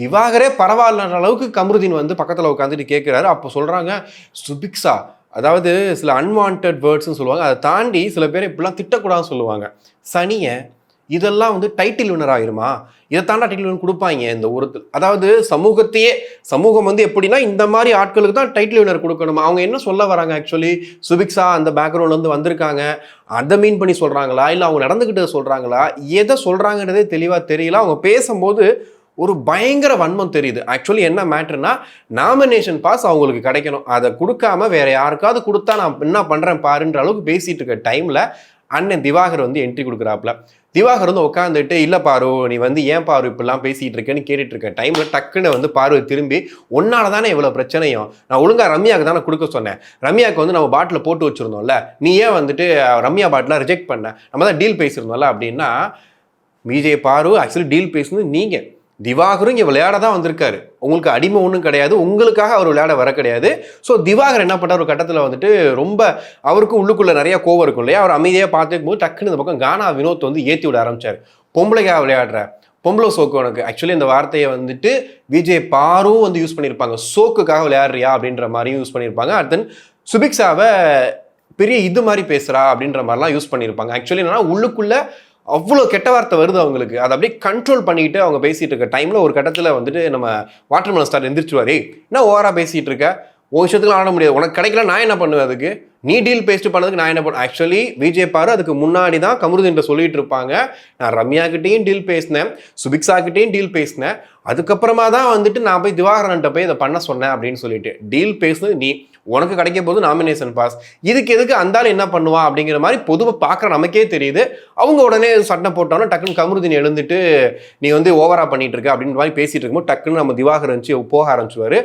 திவாகரே பரவாயில்லன்ற அளவுக்கு கமருதீன் வந்து பக்கத்தில் உட்காந்துட்டு கேட்குறாரு அப்போ சொல்கிறாங்க சுபிக்ஸா அதாவது சில அன்வான்ட் வேர்ட்ஸ்னு சொல்லுவாங்க. அதை தாண்டி சில பேர் இப்படிலாம் திட்டக்கூடாதுன்னு சொல்லுவாங்க. சனியை இதெல்லாம் வந்து டைட்டில் வினர் ஆயிருமா? இதை தாண்டா டைட்டில் வினர் கொடுப்பாங்க. இந்த ஒரு அதாவது சமூகத்தையே சமூகம் வந்து எப்படின்னா இந்த மாதிரி ஆட்களுக்கு தான் டைட்டில் வினர் கொடுக்கணுமா? அவங்க என்ன சொல்ல வராங்க ஆக்சுவலி சுபிக்ஸா அந்த பேக்ரவுண்ட்லேருந்து வந்திருக்காங்க. அதை மீன் பண்ணி சொல்கிறாங்களா இல்லை அவங்க நடந்துக்கிட்டதை சொல்கிறாங்களா எதை சொல்கிறாங்கன்றதே தெளிவாக தெரியல. அவங்க பேசும்போது ஒரு பயங்கர வன்மம் தெரியுது. ஆக்சுவலி என்ன மேட்ருனா நாமினேஷன் பாஸ் அவங்களுக்கு கிடைக்கணும். அதை கொடுக்காம வேற யாருக்காவது கொடுத்தா நான் என்ன பண்ணுறேன் பாருன்ற அளவுக்கு பேசிகிட்டு இருக்க டைமில் அண்ணன் திவாகர் வந்து என்ட்ரி கொடுக்குறாப்புல. திவாகர் வந்து உட்காந்துட்டு இல்லை பாரு நீ வந்து ஏன் பாரு இப்படிலாம் பேசிகிட்டு இருக்கேன்னு கேட்டுட்டு இருக்க டைமில் டக்குன்னு வந்து பார்வை திரும்பி உன்னால தானே இவ்வளோ பிரச்சனையும்? நான் ஒழுங்கா ரம்யாவுக்கு தானே கொடுக்க சொன்னேன். ரம்யாவுக்கு வந்து நம்ம பாட்டில் போட்டு வச்சிருந்தோம்ல. நீ ஏன் வந்துட்டு ரம்யா பாட்டிலாம் ரிஜெக்ட் பண்ண? நம்ம தான் டீல் பேசியிருந்தோம்ல அப்படின்னா விஜய் பாரு ஆக்சுவலி டீல் பேசுனது நீங்கள் திவாகரும் இங்கே விளையாட தான் வந்திருக்காரு. உங்களுக்கு அடிமை ஒன்றும் கிடையாது உங்களுக்காக அவர் விளையாட வர கிடையாது. ஸோ திவாகர் என்ன பண்ணார் ஒரு கட்டத்தில் வந்துட்டு ரொம்ப அவருக்கும் உள்ளுக்குள்ள நிறைய கோவம் இருக்கும் இல்லையா? அவர் அமைதியாக பார்த்துக்கும் போது டக்குன்னு இந்த பக்கம் கானா வினோத் வந்து ஏற்றி விட ஆரம்பிச்சார். பொம்பளைக்காக விளையாடுற பொம்பளை சோக்கு உனக்கு. ஆக்சுவலி இந்த வார்த்தையை வந்துட்டு விஜய் பாரும் வந்து யூஸ் பண்ணியிருப்பாங்க. சோக்குக்காக விளையாடுறியா அப்படின்ற மாதிரியும் யூஸ் பண்ணியிருப்பாங்க. அடுத்தன் தென் சுபிக்ஸாவை பெரிய இது மாதிரி பேசுகிறா அப்படின்ற மாதிரிலாம் யூஸ் பண்ணியிருப்பாங்க. ஆக்சுவலி என்னன்னா உள்ளுக்குள்ள அவ்வளோ கெட்ட வார்த்தை வருது அவங்களுக்கு. அதை அப்படியே கண்ட்ரோல் பண்ணிட்டு அவங்க பேசிகிட்டு இருக்க டைமில் ஒரு கட்டத்தில் வந்துட்டு நம்ம வாட்டர்மெலன் ஸ்டார் எந்திரிச்சுவாரு என்ன ஓவராக பேசிகிட்டு இருக்க? ஒரு விஷயத்துல ஆட முடியாது. உனக்கு கிடைக்கல நான் என்ன பண்ணுவேன் அதுக்கு? நீ டீல் பேஸ்ட் பண்ணதுக்கு நான் என்ன பண்ண ஆக்சுவலி விஜய் பாரு அதுக்கு முன்னாடி தான் கமருதீன் சொல்லிட்டு இருப்பாங்க. நான் ரம்யா கிட்டேயும் டீல் பேசினேன். சுபிக்ஸா கிட்டேயும் டீல் பேசினேன். அதுக்கப்புறமா தான் வந்துட்டு நான் போய் திவாகரன்ட்ட போய் இதை பண்ண சொன்னேன் அப்படின்னு சொல்லிட்டு. டீல் பேசுனது நீ உனக்கு கிடைக்க போது நாமினேஷன் பாஸ் இதுக்கு எதுக்கு அந்தாலும் என்ன பண்ணுவா அப்படிங்கிற மாதிரி பொதுவாக பார்க்குற நமக்கே தெரியுது. அவங்க உடனே சட்டை போட்டோன்னா டக்குன்னு கமருதீன் எழுந்துட்டு நீ வந்து ஓவரா பண்ணிட்டு இருக்க அப்படின்ற மாதிரி பேசிட்டு இருக்கும்போது டக்குன்னு நம்ம திவாகர் இருந்துச்சு போக ஆரம்பிச்சுவாரு.